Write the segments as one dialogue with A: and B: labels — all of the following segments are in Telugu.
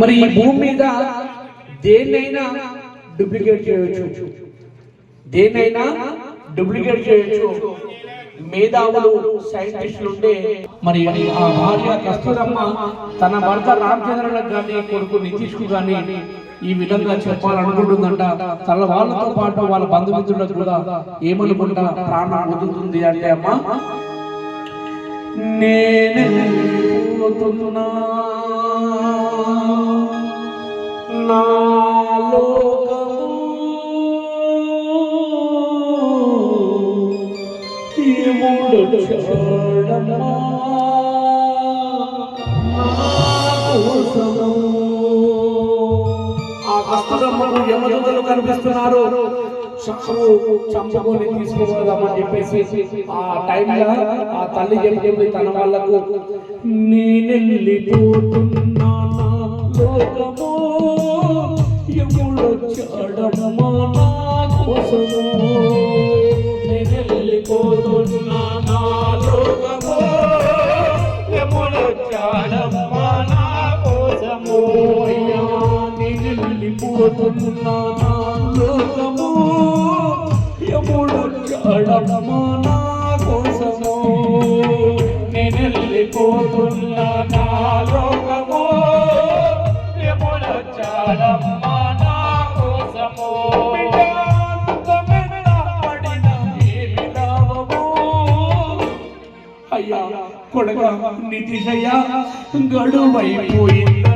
A: మరి ఈ భూమి మీద దేన్నైనా డూప్లికేట్ చేయొచ్చు. దేన్నైనా డూప్లికేట్ చేయొచ్చు. మేధావులు సైంటిస్టులు ఉండే మరి ఆ భార్య కస్తూరమ్మ తన భర్త రామచంద్రులకు కానీ కొడుకు నితీష్కు కానీ ఈ విధంగా చెప్పాలనుకుంటుందంట. తన వాళ్ళతో పాటు వాళ్ళ బంధుమిత్రులకు కూడా ఏమనుకుంటా ప్రాణం వదులుతుంది అంటే అమ్మ నేనెళ్ళిపోతున్నా నా లోకము. చూడమ్మా ఆ కస్తూరమ్మకు యమదూతలు కనిపిస్తున్నారు. చంపు చంపుకొని తీసుకుపోదామని చెప్పేసి ఆ టైంలో ఆ తల్లి చెప్పింది తన వాళ్ళకు నేనెళ్ళిపోతున్నా లోకము? యముడొచ్చాడమ్మా నా కోసము? నేనెళ్ళిపోతున్నా నా లోకము? యముడొచ్చాడమ్మా నా కోసము? అయ్యా నేనెళ్ళిపోతున్నా నా కోసము లోకము యముడొచ్చాడమ్మా నా కోసము. నేను నేనెళ్ళిపోతున్నా నా లోకము యముడొచ్చాడమ్మా నా కోసము. అయ్యా కొడక నితిశయ్యా గడువైపోయిందంట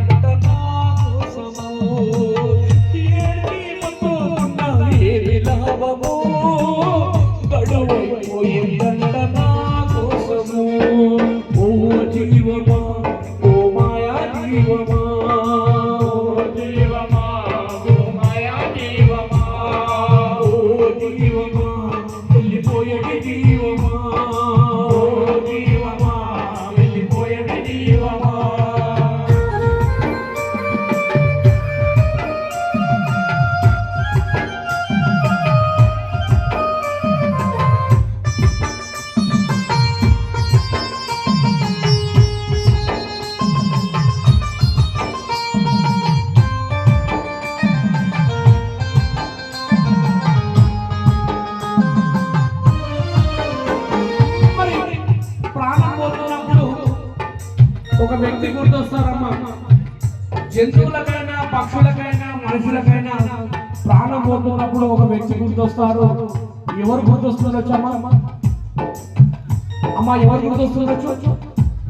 A: ఒక వ్యక్తి గుర్తొస్తారమ్మా. జంతువులకైనా పక్షులకైనా మనుషులకైనా ప్రాణం పోతున్నప్పుడు ఒక వ్యక్తి గుర్తొస్తారు. ఎవరు గుర్తొస్తుండొచ్చు అమ్మా అమ్మా ఎవరు గుర్తొస్తుండొచ్చు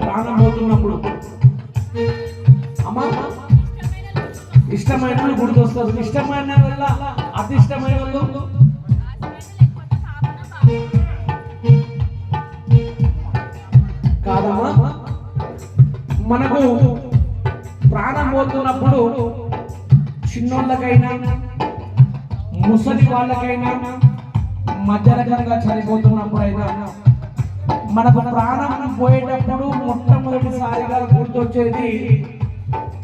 A: ప్రాణం పోతున్నప్పుడు. అమ్మా ఇష్టమైన గుర్తొస్తారు. ఇష్టమైన వల్ల అతి ఇష్టమైన వాళ్ళు. కాదమ్మా. మనకు ప్రాణం పోతున్నప్పుడు చిన్నోళ్ళకైనా ముసలి వాళ్ళకైనా మధ్యరకంగా చనిపోతున్నప్పుడైనా మనకు ప్రాణం పోయేటప్పుడు మొట్టమొదటిసారిగా గుర్తొచ్చేది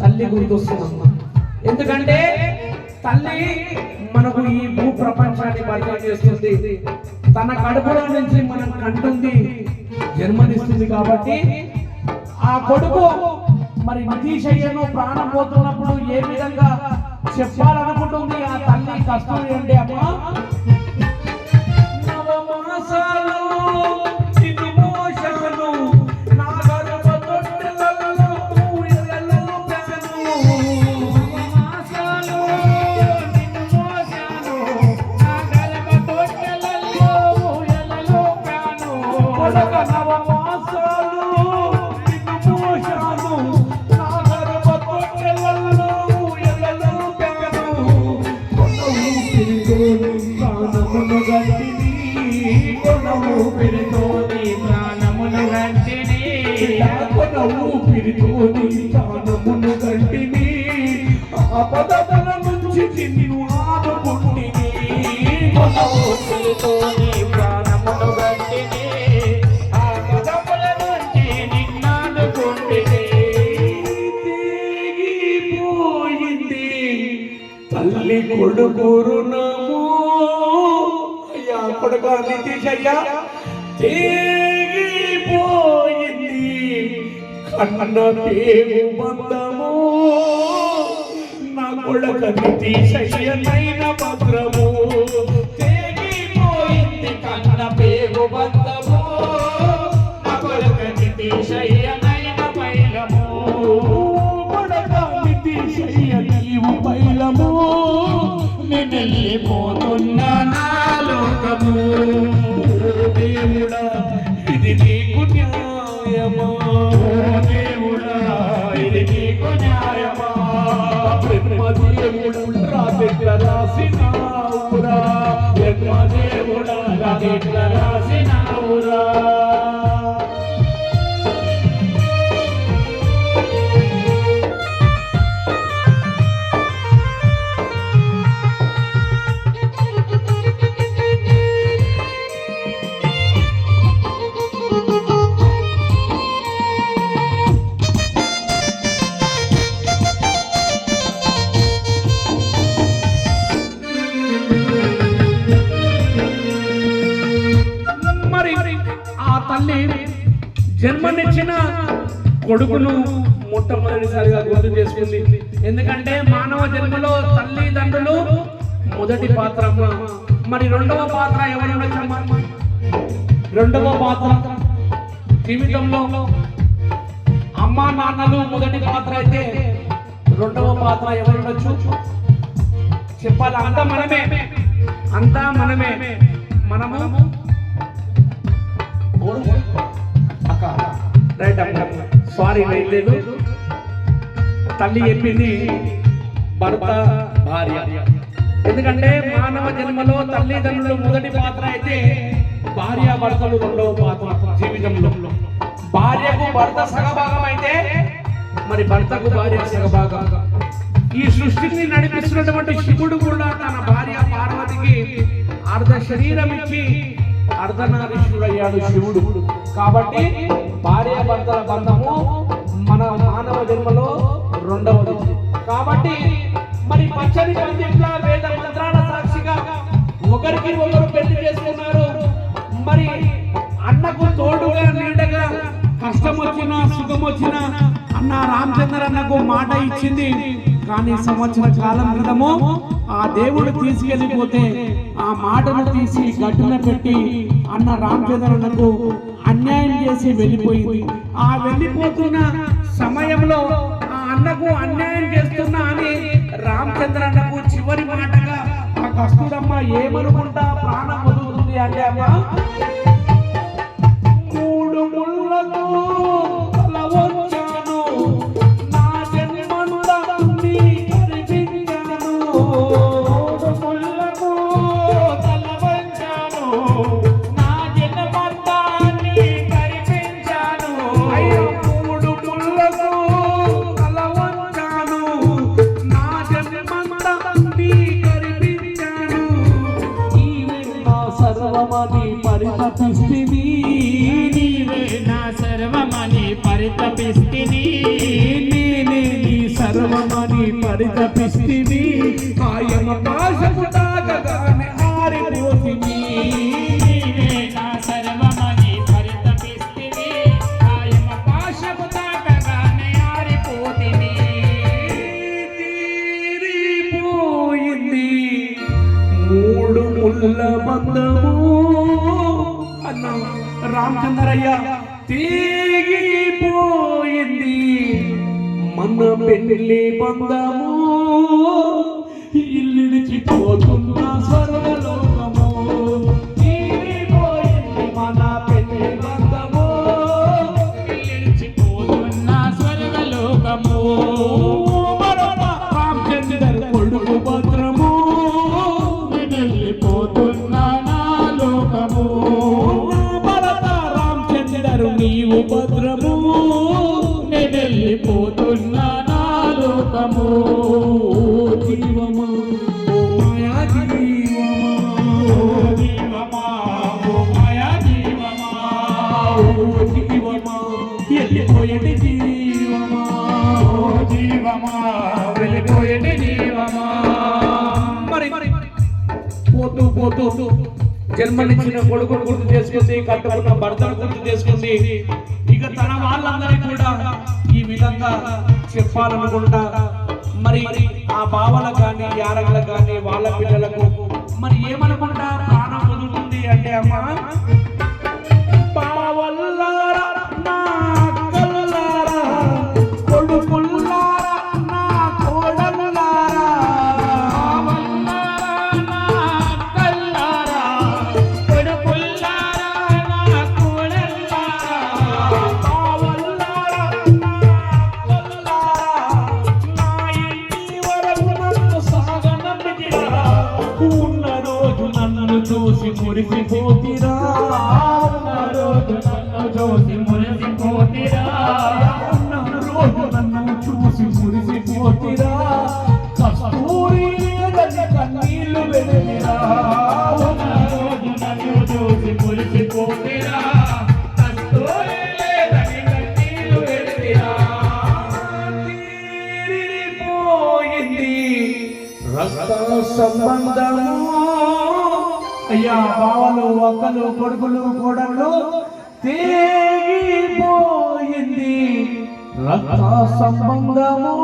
A: తల్లి గుర్తొస్తుంది ఎందుకంటే తల్లి మనకు ఈ భూ ప్రపంచాన్ని పరిచయం చేస్తుంది. తన కడుపులో నుంచి మనం కంటుంది జన్మనిస్తుంది కాబట్టి ఆ కొడుకు మరి నితీశయ్యను ప్రాణం పోతున్నప్పుడు ఏ విధంగా చెప్పాలనుకుంటుంది? ఆ తల్లి కష్టం అంటే అమ్మా కొన ఊపిరితోని ప్రాణమును గట్టిని ఆపదల నుంచి నిన్ను ఆదుకుంటిని. కొన ఊపిరితోని ప్రాణమును గట్టిని ఆపదల నుంచి నిన్ను ఆదుకుంటిని. తెగిపోయింది తల్లి కొడుకు రుణము అయ్యా కొడుక తెగిపోయింది పేరు బంధము ఉడకని తీసయ్యనైన భద్రము? తెగిపోయింది కన్న పేగు బంధము? నా కొడకని తీసయ్యనైన పైలము? ఉడకని తీసయ్య నీవు పైలము?
B: నిన్నెళ్ళిపోతున్నా
A: బ్రహ్మదేవుడా రాజెట్ల రాసినావురా. కొడుకును మొట్టమొదటిసారిగా గుర్తు చేసుకుంది. ఎందుకంటే మానవ జన్మలో తల్లిదండ్రులు మొదటి పాత్ర మరి రెండవ పాత్ర ఎవరు రెండవ పాత్ర జీవితంలో అమ్మా నాన్నలు మొదటి పాత్ర అయితే రెండవ పాత్ర ఎవరు ఉండొచ్చు చెప్పాలి? అంతా మనమే. అంతా మనమే. మనము? అక్క. రైట్ అమ్మ. సారీ లేదు తల్లి చెప్పింది భర్త భార్య. ఎందుకంటే మానవ జన్మలో తల్లిదండ్రులు మొదటి పాత్ర అయితే భార్య భర్తలు రెండవ పాత్ర జీవితంలో. భార్యకు భర్త సగభాగం అయితే మరి భర్తకు భార్య సగభాగం. ఈ సృష్టిని నడిపిస్తున్నటువంటి శివుడు కూడా తన భార్య పార్వతికి అర్ధ శరీరం ఇచ్చి అర్ధనారీశ్వరుడయ్యాడు శివుడు. కాబట్టి భార్య భర్తల బంధము మన మానవ జన్మలో రెండవది. కాబట్టి మరి పచ్చని పందిట్ల వేద మంత్రాల సాక్షిగా ఒకరికి ఒకరు పెళ్ళి చేసుకున్నారు. మరి అన్నకు తోడుగా నీడగా కష్టం వచ్చినా సుఖం వచ్చినా అన్న రామచంద్ర అన్నకు మాట ఇచ్చింది. కానీ సంవత్సర కాలం క్రితము ఆ దేవుడు తీసుకెళ్ళిపోతే ఆ మాటను తీసి గట్టున పెట్టి అన్న రామచంద్ర అన్యాయం చేసి వెళ్ళిపోయింది. ఆ వెళ్ళిపోతున్న సమయంలో ఆ అన్నకు అన్యాయం చేస్తున్నా అని రామచంద్రన్నకు చివరి మాటగా ఆ కస్తుడమ్మ ఏమనుకుంటా? ప్రాణం వదులుతుంది అంటే అమ్మ. ఆయమ పాశము తాకగానే
B: ఆరిపోతిని
A: తీరిపోయింది. మూడు ముళ్ళ బంధము. అన్న రామచంద్రయ్య తీగిపోయింది. మన పెళ్ళి బంధము. ఇల్లిడిచిపోతున్న స్వర్గలోకము పోతూ పోతూ జన్మనిచ్చిన కొడుకు గుర్తు చేసుకుంది కట్టుకున్న భర్తను గుర్తు చేసుకుంది. ఇక తన వాళ్ళందరూ కూడా ఈ విధంగా చెప్పాలనుకుంటా. మరి ఆ బావల కానీ యారగలకు కానీ వాళ్ళ పిల్లలకు మరి ఏమనుకుంటా? ప్రాణం వదులుతుంది అంటే అమ్మ సంబంధము? అయ్యా బావలు ఒక్కలు కొడుకులు కూడలు తిరిగిపోయింది రక్త సంబంధము?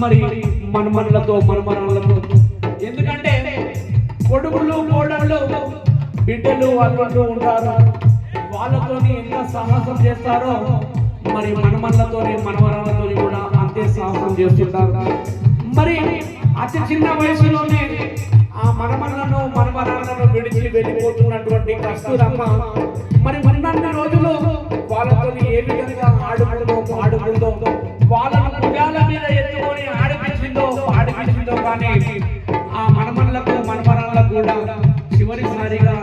A: మరి మనమనులతో మనమనులతో ఎందుకంటే కొడుకులు కోడళ్ళు బిడ్డలు అల్లుళ్ళు ఉంటారు. వాళ్ళతో ఎంత సాహసం చేస్తారో మరి మనమన్నతోనే మనమనులతో కూడా అంతే సాహసం చేస్తుంటారు. మరి అతి చిన్న వయసులోనే ఆ మనమనులను మనమనాలను విడిచి వెళ్ళిపోతున్నటువంటి కస్తూరమ్మ మరి ఉన్నన్న రోజులు వాళ్ళతో ఏ విధంగా ఆడుకుందో ఆడుకుందో? వాళ్ళను మీద ఎత్తుకొని ఆడిపించిందో ఆడిపించిందో కానీ ఆ మనమన్లకు మనమరాలకు కూడా చివరిసారిగా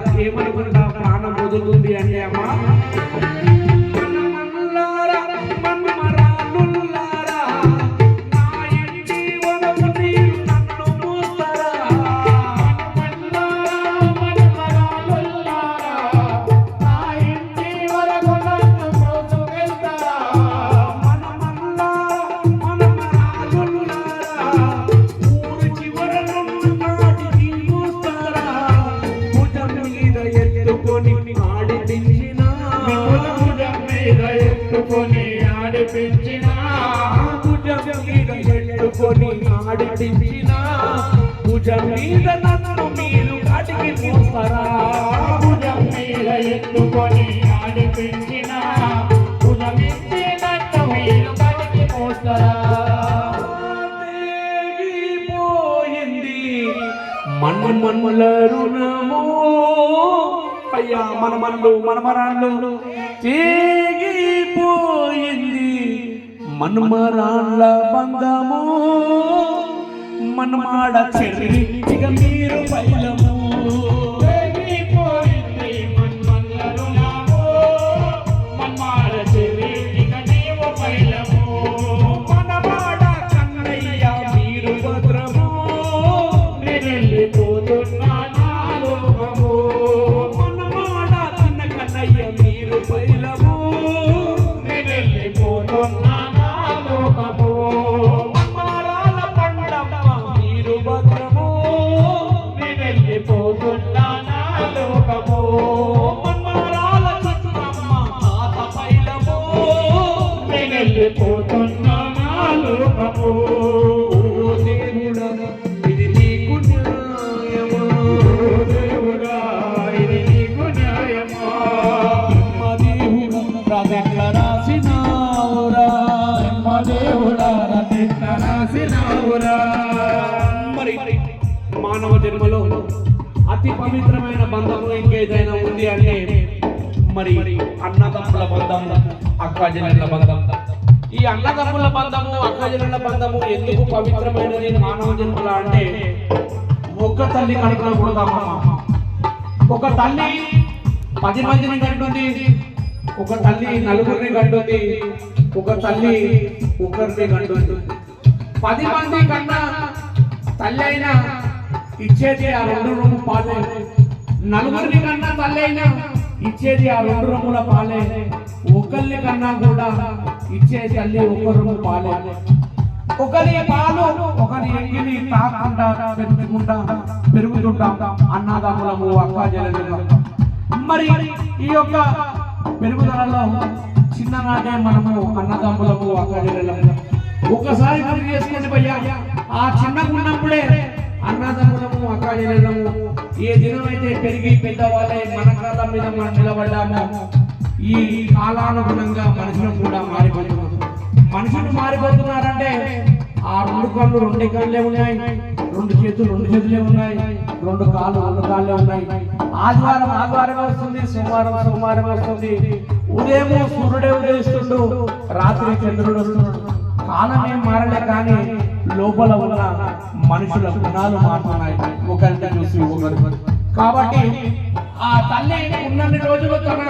A: మనమల రుణము. అయ్యా మనమన్లు మనమరాళ్ళు తేగిపోయింది. మనమరాళ్ళ బంధము. మనమాడ చెర్రి ఇక మీ దేవుడా, రాసినావురా. మరి మానవ జన్మలో అతి పవిత్రమైన బంధము ఇంకేదైనా ఉంది అంటే మరి అన్నదమ్ముల బంధం అక్కజనుల బంధం ఈ అన్నదమ్ముల బంధము అక్కజనుల బంధము ఎందుకు పవిత్రమైనది మానవ జన్మల అంటే ఒక్క తల్లి కడుపున ఒక తల్లి పది మందిని కంటుంది ఒక తల్లి నలుగురిని కంటుంది ఒక తల్లి ఒకరిని కంటుంది పది మంది కన్నా తల్లి అయినా ఇచ్చేది ఆ రెండు రొమ్ము పాలే. నలుగురిని కన్నా తల్లి అయినా ఇచ్చేది ఆ రెండు రొమ్ముల పాలే. ఒకరిని కన్నా కూడా ఇచ్చే తల్లి ఒక రొమ్ము పాలే. ఒకరి పాలు ఒకరి ఎంగిలి తాకుండా పెరుగుకుంటా పెరుగుతుంటాం అన్నదమ్ములము అక్క జలములు మరి ఈ యొక్క పెరుగుదలలో చిన్ననాటే మనము అన్నదమ్ములము అక్క జలము ఒకసారి గుర్తు చేసుకోండి భయ్యా ఆ చిన్నగా ఉన్నప్పుడే అన్నదమ్ములము అక్క ఏ దినమైతే పెరిగి పెద్దవాళ్ళే మన కాలం మీద మనం నిలబడ్డామో ఈ కాలానుగుణంగా మనుషులు కూడా మారిపోతున్నారు. మనుషులు మారిపోతున్నారంటే ఆ రెండు కళ్ళు రెండు కళ్ళే ఉన్నాయి రెండు చేతులు రెండు చేతులే ఉన్నాయి రెండు కాళ్ళు రెండు కాళ్ళే ఉన్నాయి. ఆదివారం ఆదివారం వస్తుంది సోమవారం సోమవారం వస్తుంది. ఉదయము సూర్యుడే ఉదయిస్తుండు రాత్రి చంద్రుడు వస్తున్నాడు. కాలం మారలే కానీ లోపల ఉన్న మనుషుల గుణాలు మారుతున్నాయి. ఒకరిని చూసి ఒకరు కాబట్టి ఆ తల్లి ఉన్నన్ని రోజులు తన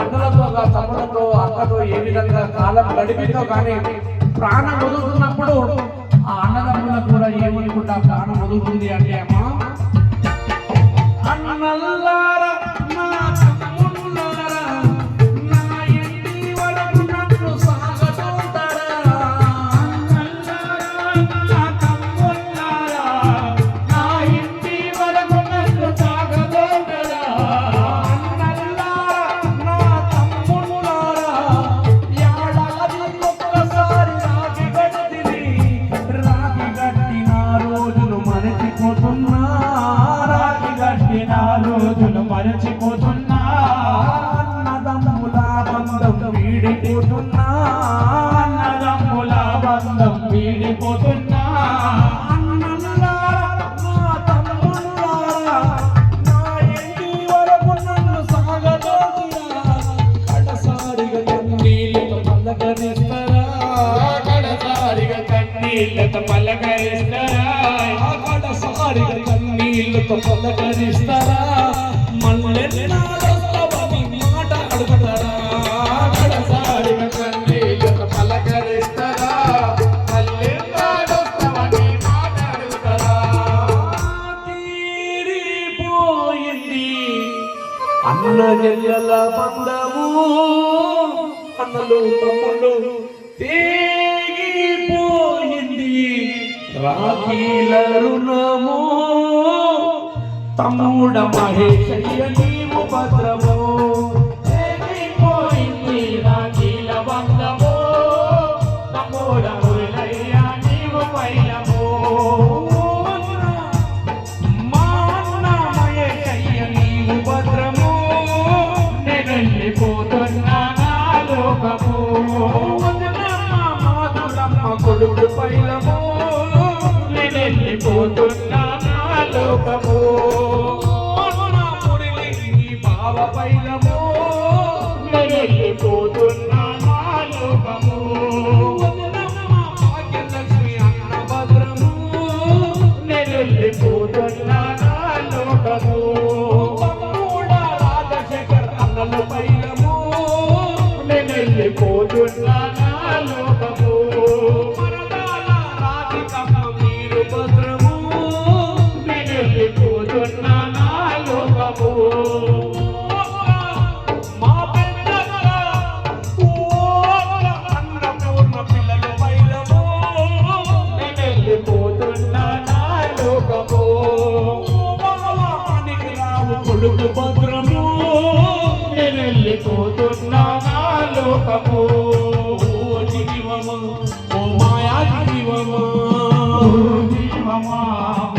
A: అన్నలతో గా- తమ్ములతో అక్కతో ఏ విధంగా కాలం గడిపిందో కానీ ప్రాణం వదులుతున్నప్పుడు ఆ అన్నదమ్ములకు కూడా ఏమనుకుంటా ప్రాణం వదులుతుంది అని పలకరిస్తారా.
B: లోకము
A: ఓ జీవము ఓ మాయా జీవము.
B: జీవమా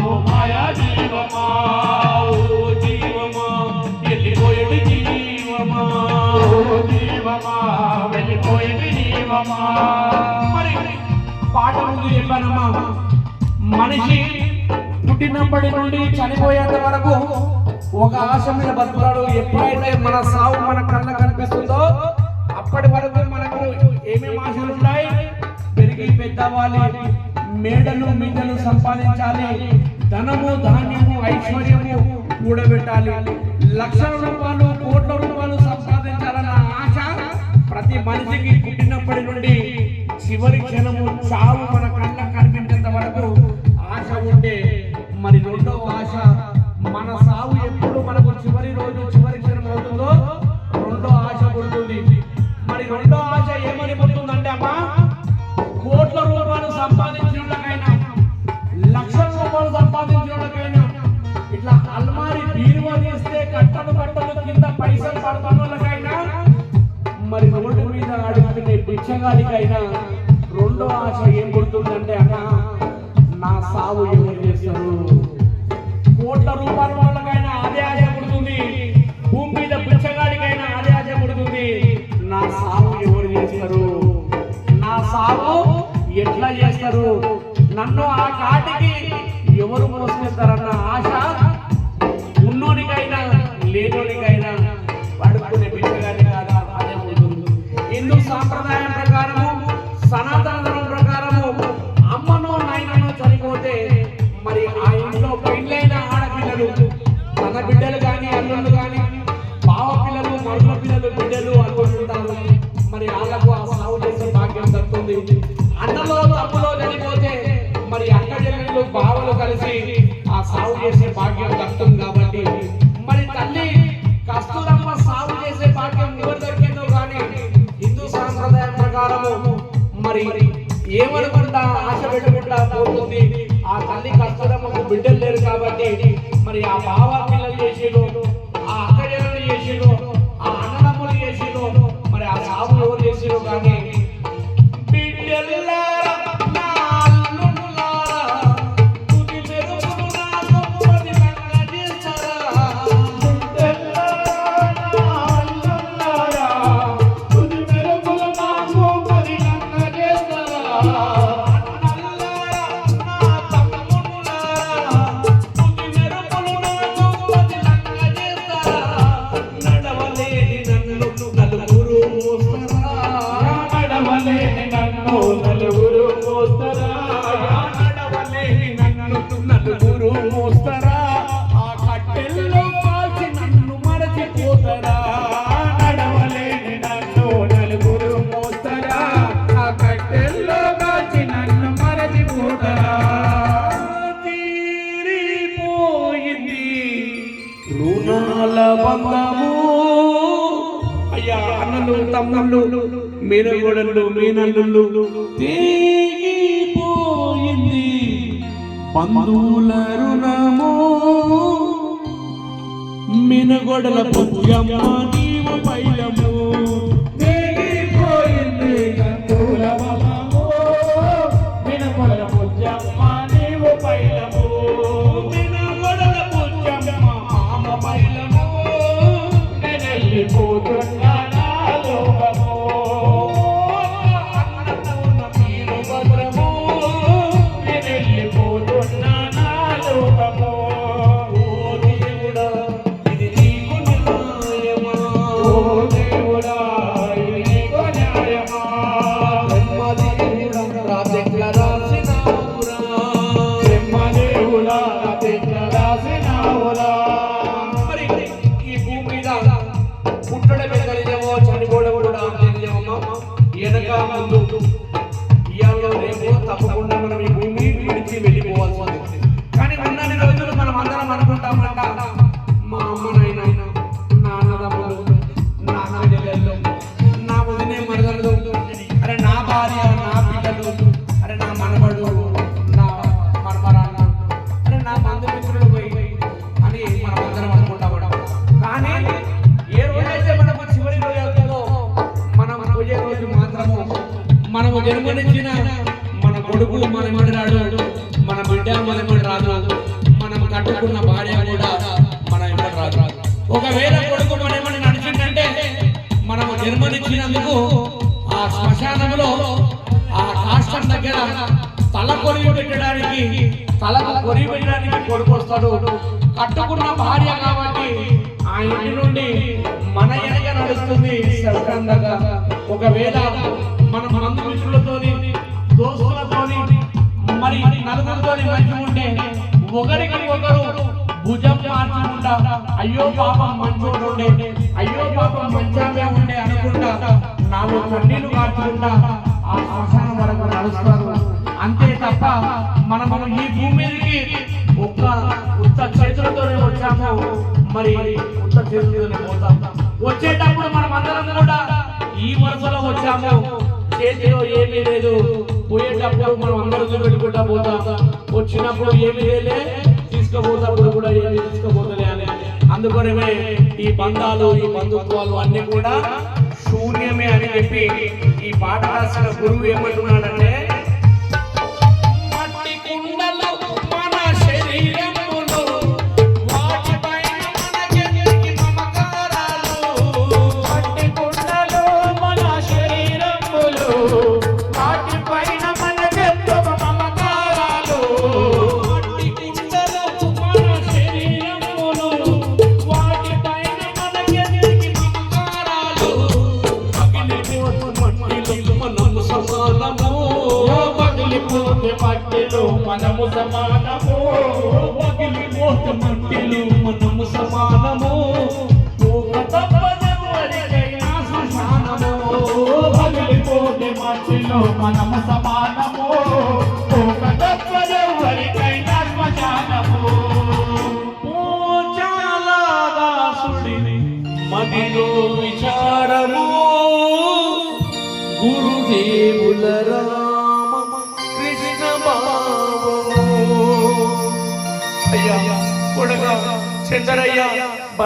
B: ఓ మాయా జీవమా.
A: ఓ జీవమా వెళ్ళిపోయేది జీవమా.
B: ఓ జీవమా వెళ్ళిపోయింది జీవమా.
A: మరి పాట ముందు చెప్పానమ్మా. మనిషి పుట్టినప్పటి నుండి చనిపోయేంత వరకు ఒక ఆశ మీద బతుకుతాడు. ఎప్పుడైతే మన సావు మన కళ్ళ కనిపిస్తుందో అప్పటి వరకు మనకు ఏమేమి ఆశలు ఉన్నాయి? పెరిగి పెద్దవాలి మేడలు మిద్దలు సంపాదించాలి ధనము ధాన్యము ఐశ్వర్యము కూడబెట్టాలి. లక్షల రూపాయలు కోట్ల రూపాయలు సంపాదించాలన్న ఆశ ప్రతి మనిషికి పుట్టినప్పటి నుండి చివరి క్షణము చావు మన కళ్ళ కనిపించేంత వరకు అడుగుతున్న అయినా రెండో ఆశ ఏం పుడుతుందంటే అన్న నా సాగు ఎవరు చేస్తారు? కోట్ల రూపాయల వాళ్ళకైనా అదే ఆశ పుడుతుంది. భూమి మీద భిక్షగాడికైనా అదే ఆశ పుడుతుంది. నా సాగు ఎవరు చేస్తారు? నా సాగు ఎట్లా చేస్తారు? నన్ను ఆ కాటికి ఎవరు మోసుకెళ్తారన్న ఆశ
B: ಸಿಗೋ
A: రుణాల అయ్యా అన్నలు తమ్ముళ్ళు మీనగోడలు మీనల్లుళ్ళు తేగిపోయింది. బంధువుల రుణము. మీనగోడల పుత్యమ్మ నీవు పైలము. కట్టుకున్న భార్య కూడా మన ఇంటర్ రాదు. ఒకవేళ కొడుకు మనమడి నడిచిందంటే మనము జన్మనిచ్చినందుకు ఆ శ్మశానంలో ఆ కాష్టం దగ్గర తల కొరివి పెట్టడానికి తలకు కొరివి పెట్టడానికి కొడుకు వస్తాడు. కట్టుకున్న భార్య కాబట్టి ఆ ఇంటి నుండి మన ఎనక నడుస్తుంది సౌకందంగా ఒకవేళ మన మందు మిత్రులతోని దోస్తులతోని మరి నలుగురితోని మంచి ఉంటే ఒకరికి ఒకరు భుజం మార్చుకుంటా అయ్యో పాపం మంచోడు ఉండే. అయ్యో పాపం మంచామే ఉండే అనుకుంటా. నాలుగు కన్నీళ్ళు మార్చుకుంటా. ఆ శ్మశానం వరకు నడుస్తారు. అంతే తప్ప మనం ఈ భూమి మీదకి ఒక్క ఉత్త చేతులతోనే వచ్చాము. మరి ఉత్త చేతులతోనే పోతాం. వచ్చేటప్పుడు మనం అందరం కూడా ఈ వరుసలో వచ్చాము. చేతిలో ఏమీ లేదు. పోయేటప్పుడు మనం అందరం పెట్టుకుంటా పోతా. వచ్చినప్పుడు ఏమి లేలే తీసుకుపోతప్పుడు కూడా ఏమి తీసుకుపోతలే అని. అందుకొనమే ఈ బంధాలు ఈ బంధుత్వాలు అన్ని కూడా శూన్యమే అని చెప్పి ఈ పాట రాసిన గురువు ఏమంటున్నాడంటే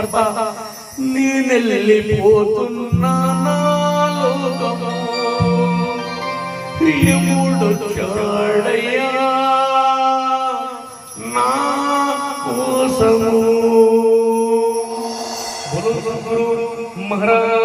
A: భర్త నేనెళ్ళిపోతున్నా నా లోకము. ప్రియముడొచ్చాడయ్యా నా కోసము. బోలో మహారాజ్